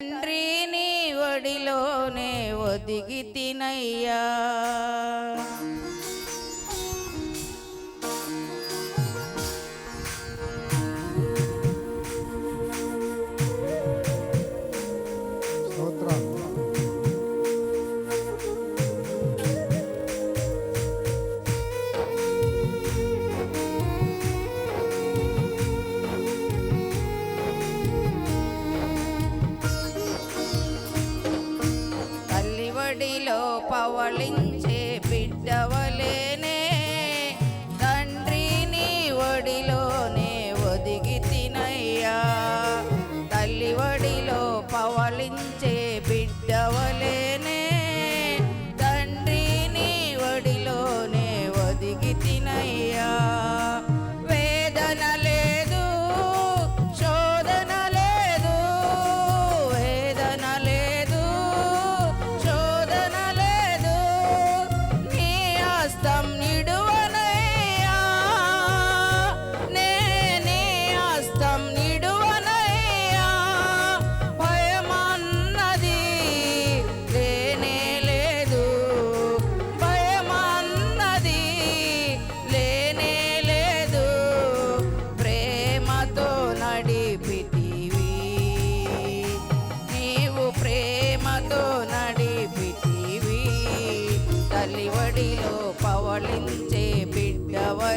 తండ్రి నీ ఒడిలోనే ఒదిగి తినయ్యా.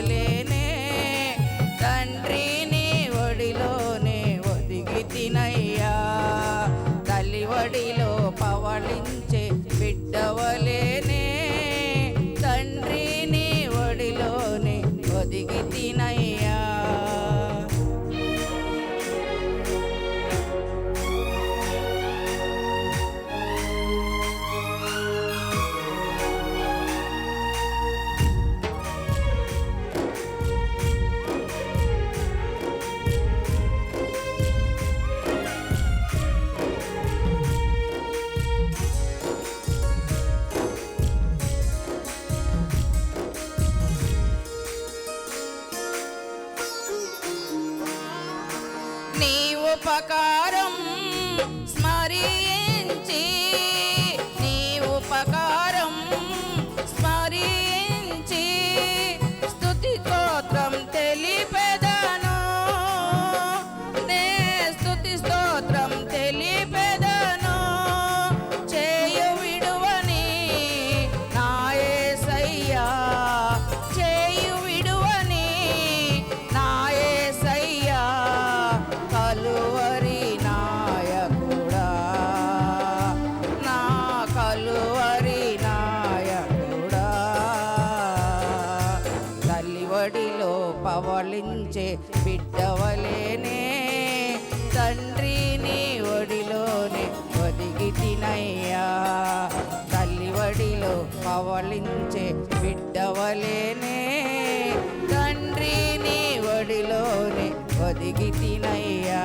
Valeu. ఉపకారం స్మరించే ఆవలించే బిడ్డవలేనే. తండ్రి నీ ఒడిలోనే ఒదిగి తినయ్యా తల్లి వడిలో అవలించే బిడ్డవలేనే. తండ్రి నీ ఒడిలోనే ఒదిగి తినయ్యా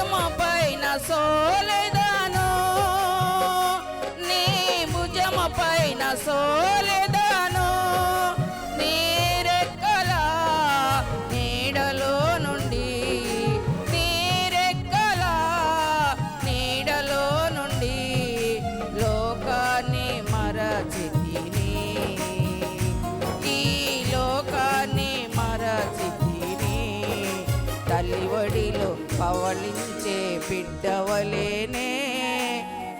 Yo me voy a ir a soledad వలించే బిడ్డవలేనే.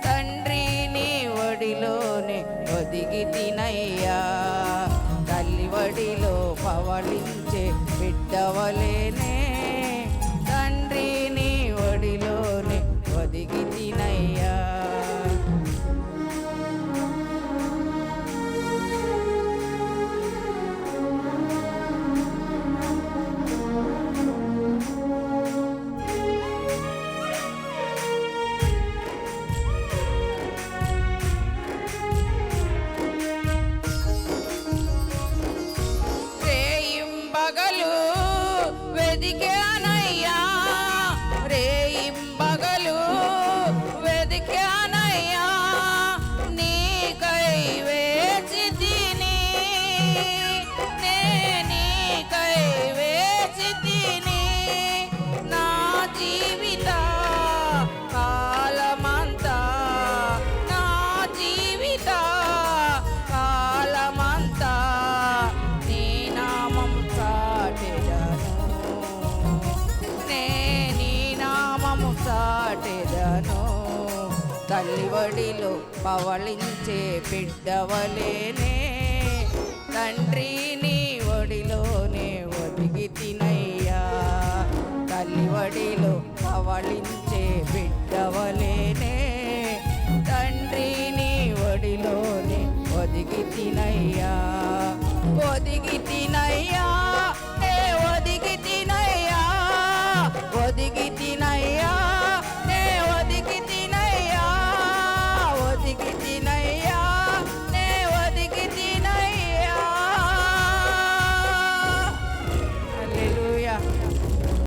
తండ్రిని వడిలోనే ఒదిగి తినయ్యా. తల్లి వడిలో పవలించే బిడ్డవలేనే. తల్లి వడిలో పవళించే బిడ్డవలేనే. తండ్రి నీ ఒడిలోనే ఒదిగి తినయ్యా. తల్లి వడిలో పవళించే బిడ్డవలేనే.